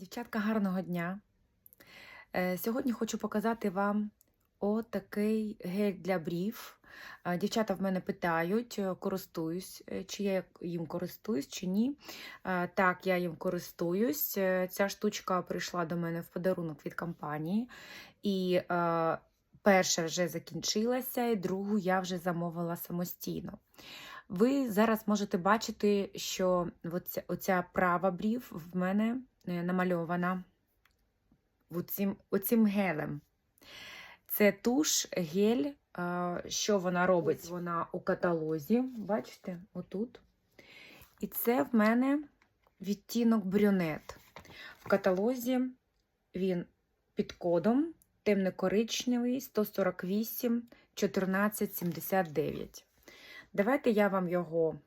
Дівчатка, гарного дня! Е, Сьогодні хочу показати вам отакий гель для брів. Е, Дівчата в мене питають, е, користуюсь, чи я їм користуюсь, чи ні. Так, я їм користуюсь. Ця штучка прийшла до мене в подарунок від компанії. І перша вже закінчилася, і другу я вже замовила самостійно. Ви зараз можете бачити, що оця, права брів в мене намальована оцим, оцим гелем. Це туш, гель. е, Що вона робить? Вона у каталозі, бачите, отут. І це в мене відтінок брюнет. В каталозі він під кодом темно-коричневий 148 1479. Давайте я вам його